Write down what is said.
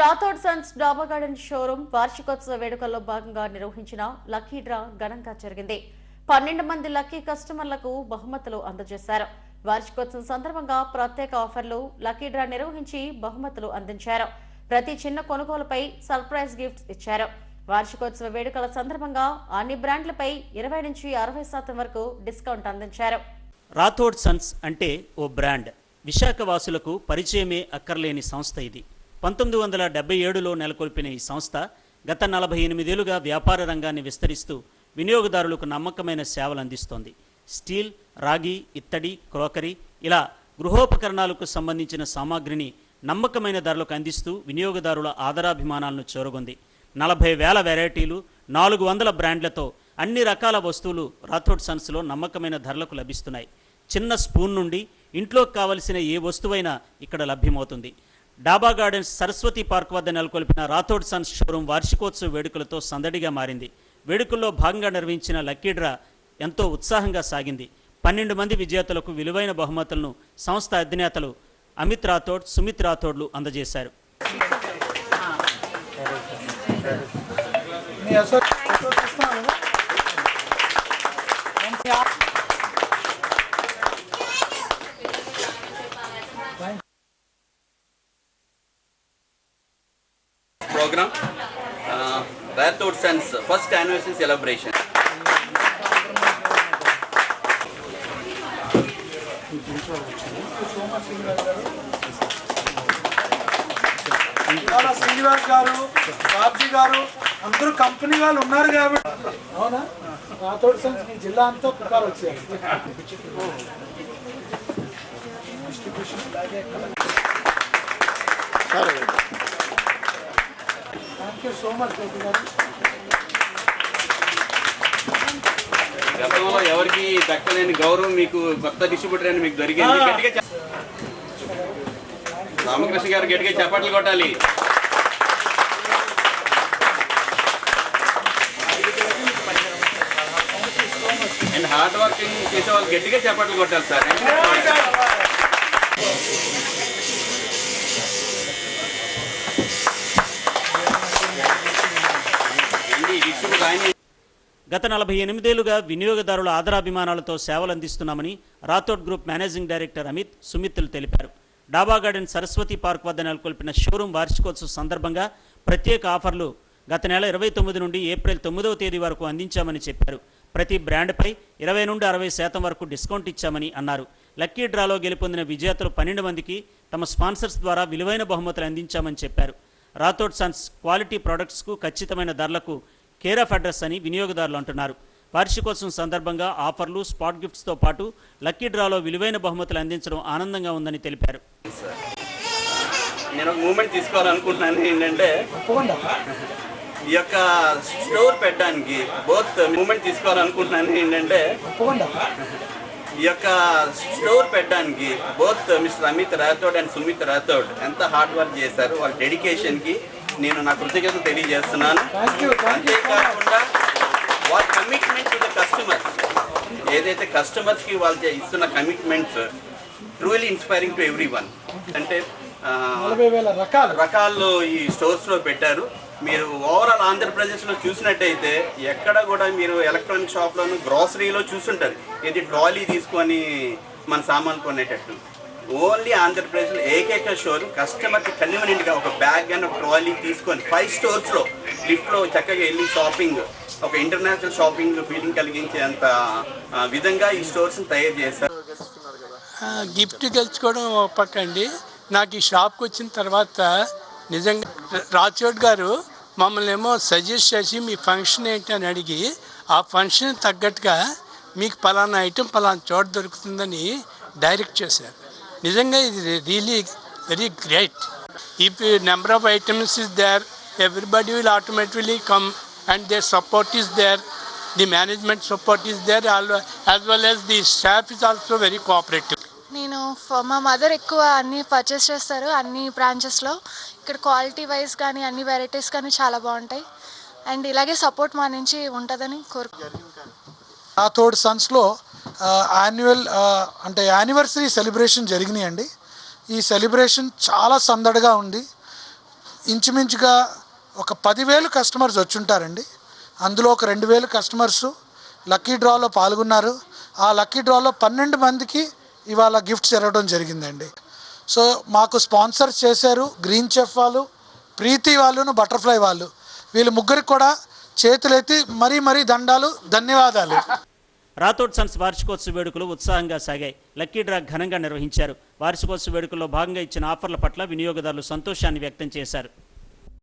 Rathod sons Daba garden showroom వార్షికోత్సవ వేడుకల్లో భాగంగా నిర్వహించిన లక్కీ డ్రా ఘనంగా జరిగింది. పన్నెండు మంది లక్కీ కస్టమర్లకు బహుమతులు అందజేశారు. వార్షికోత్సవం సందర్భంగా ప్రత్యేక ఆఫర్లు లక్కీ డ్రా నిర్వహించి బహుమతులు అందించారు. ప్రతి చిన్న కొనుగోలుపై సర్ప్రైజ్ గిఫ్ట్స్ ఇచ్చారు. వార్షికోత్సవ వేడుకల సందర్భంగా అన్ని బ్రాండ్లపై ఇరవై నుంచి అరవై శాతం వరకు డిస్కౌంట్ అందించారు. రాథోడ్ సన్స్ అంటే ఓ బ్రాండ్. విశాఖ వాసులకు పరిచయమే అక్కర్లేని సంస్థ ఇది. పంతొమ్మిది వందల డెబ్బై ఏడులో నెలకొల్పిన ఈ సంస్థ గత నలభై ఎనిమిదేళ్ళుగా వ్యాపార రంగాన్ని విస్తరిస్తూ వినియోగదారులకు నమ్మకమైన సేవలు అందిస్తోంది. స్టీల్ రాగి ఇత్తడి క్రోకరీ ఇలా గృహోపకరణాలకు సంబంధించిన సామాగ్రిని నమ్మకమైన ధరలకు అందిస్తూ వినియోగదారుల ఆదరాభిమానాలను చూరగొంది. నలభై వేల వెరైటీలు నాలుగు వందల బ్రాండ్లతో అన్ని రకాల వస్తువులు రాథోడ్ సన్స్లో నమ్మకమైన ధరలకు లభిస్తున్నాయి. చిన్న స్పూన్ నుండి ఇంట్లోకి కావలసిన ఏ వస్తువైనా ఇక్కడ లభ్యమవుతుంది. డాబా గార్డెన్స్ సరస్వతి పార్క్ వద్ద నెలకొల్పిన రాథోడ్ సన్స్ షోరూం వార్షికోత్సవ వేడుకలతో సందడిగా మారింది. వేడుకల్లో భాగంగా నిర్వహించిన లక్కీ డ్రా ఎంతో ఉత్సాహంగా సాగింది. పన్నెండు మంది విజేతలకు విలువైన బహుమతులను సంస్థ అధినేతలు అమిత్ రాథోడ్ సుమిత్ రాథోడ్లు అందజేశారు. మీ Rathod Sons first anniversary celebration. ఇవాళ శ్రీనివాస్ గారు బాబ్జీ గారు అందరూ కంపెనీ వాళ్ళు ఉన్నారు కాబట్టి. అవునా? నాతోటి సన్స్ మీ జిల్లా అంతా పుకారు వచ్చాయి డిస్ట్రిబ్యూషన్ ఇలాగే thank you so much Gopi garu గతంలో ఎవరికి దక్కలేని గౌరవం మీకు కొత్త డిస్ట్రిబ్యూటర్ అని మీకు దొరికింది. గట్టిగా రామకృష్ణ గారు గట్టిగా చప్పట్లు కొట్టాలి. అండ్ హార్డ్ వర్కింగ్ చేసే వాళ్ళు గట్టిగా చప్పట్లు కొట్టాలి సార్. గత నలభై ఎనిమిదేళ్ళుగా వినియోగదారుల ఆదరాభిమానాలతో సేవలు అందిస్తున్నామని Rathod group managing director Amit సుమిత్లు తెలిపారు. డాబా గార్డెన్ సరస్వతి పార్క్ వద్ద నెలకొల్పిన షోరూం వార్షికోత్సవ సందర్భంగా ప్రత్యేక ఆఫర్లు గత నెల ఇరవై తొమ్మిది నుండి ఏప్రిల్ తొమ్మిదవ తేదీ వరకు అందించామని చెప్పారు. ప్రతి బ్రాండ్పై ఇరవై నుండి అరవై శాతం వరకు డిస్కౌంట్ ఇచ్చామని అన్నారు. లక్కీ డ్రాలో గెలుపొందిన విజేతలు పన్నెండు మందికి తమ స్పాన్సర్స్ ద్వారా విలువైన బహుమతులు అందించామని చెప్పారు. రాథోడ్ సన్స్ క్వాలిటీ ప్రొడక్ట్స్కు ఖచ్చితమైన ధరలకు కేర్ ఆఫ్ అడ్రస్ అని వినియోగదారులు అంటున్నారు. వార్షికోత్సవం సందర్భంగా ఆఫర్లు స్పాట్ గిఫ్ట్స్తో పాటు లక్కీ డ్రాలో విలువైన బహుమతులు అందించడం ఆనందంగా ఉందని తెలిపారు. నేను ఒక మూమెంట్ తీసుకోవాలనుకుంటున్నాను ఏంటంటే ఈ యొక్క స్టోర్ పెట్టడానికి బోత్ మూమెంట్ తీసుకోవాలనుకుంటున్నాను ఏంటంటే ఈ యొక్క స్టోర్ పెట్టడానికి both mister Amit Rathod and Sumit Rathod ఎంత హార్డ్ వర్క్ చేశారు వాళ్ళ డెడికేషన్కి నేను నా కృతజ్ఞతలు తెలియజేస్తున్నాను. అంతేకాకుండా వాళ్ళ కమిట్మెంట్ టు ద కస్టమర్స్ ఏదైతే కస్టమర్స్కి వాళ్ళు ఇస్తున్న commitments truly inspiring to everyone అంటే రకాలు. రకాలు ఈ స్టోర్స్లో పెట్టారు. మీరు ఓవరాల్ ఆంధ్రప్రదేశ్లో చూసినట్టయితే ఎక్కడ కూడా మీరు ఎలక్ట్రానిక్ షాప్లోను గ్రాసరీలో చూసుంటారు. ఇది ట్రాలీ తీసుకొని మన సామాన్లు కొనేటట్టు. ఓన్లీ ఆంధ్రప్రదేశ్లో ఏకైక స్టోర్ కస్టమర్కి కన్వీనియంట్గా ఒక బ్యాగ్ అండ్ ఒక ట్రాలీ తీసుకొని ఫైవ్ స్టోర్స్లో లిఫ్ట్లో చక్కగా వెళ్ళి షాపింగ్ ఒక ఇంటర్నేషనల్ షాపింగ్ ఫీలింగ్ కలిగించేంత విధంగా ఈ స్టోర్స్ని తయారు చేశారు. గిఫ్ట్ గెలుచుకోవడం ఒక పక్క అండి. నాకు ఈ షాప్కి వచ్చిన తర్వాత నిజంగా రాచోడ్ గారు మమ్మల్ని ఏమో సజెస్ట్ చేసి మీ ఫంక్షన్ ఏంటి అని అడిగి ఆ ఫంక్షన్ తగ్గట్టుగా మీకు పలానా ఐటెం పలానా చోట దొరుకుతుందని డైరెక్ట్ చేశారు. నిజంగా ఇది really very great if number of items is there everybody will automatically come and their support is there the management support is there as well as the staff is also very cooperative నేను మా mother ఎక్కువ అన్ని purchase చేస్తారు అన్ని బ్రాంచెస్లో ఇక్కడ quality wise కానీ అన్ని varieties కానీ చాలా బాగుంటాయి. అండ్ ఇలాగే సపోర్ట్ మా నుంచి ఉంటుందని కోరుకుంటున్నాను తోడు సన్స్లో యాన్యువల్ అంటే యానివర్సరీ సెలబ్రేషన్ జరిగినాయండి. ఈ సెలబ్రేషన్ చాలా సందడిగా ఉంది. ఇంచుమించుగా ఒక పదివేలు కస్టమర్స్ వచ్చుంటారండి. అందులో ఒక రెండు వేలు కస్టమర్స్ లక్కీ డ్రాలో పాల్గొన్నారు. ఆ లక్కీ డ్రాలో పన్నెండు మందికి ఇవాళ గిఫ్ట్స్ జరగడం జరిగిందండి. సో మాకు స్పాన్సర్స్ చేశారు గ్రీన్ చెఫ్ వాళ్ళు ప్రీతి వాళ్ళును బటర్ఫ్లై వాళ్ళు. వీళ్ళు ముగ్గురికి కూడా చేతులెత్తి మరీ మరీ దండాలు ధన్యవాదాలు. రాథోడ్ సన్స్ వార్షికోత్సవ వేడుకలు ఉత్సాహంగా సాగాయి. లక్కీ డ్రా ఘనంగా నిర్వహించారు. వార్షికోత్సవ వేడుకల్లో భాగంగా ఇచ్చిన ఆఫర్ల పట్ల వినియోగదారులు సంతోషాన్ని వ్యక్తం చేశారు.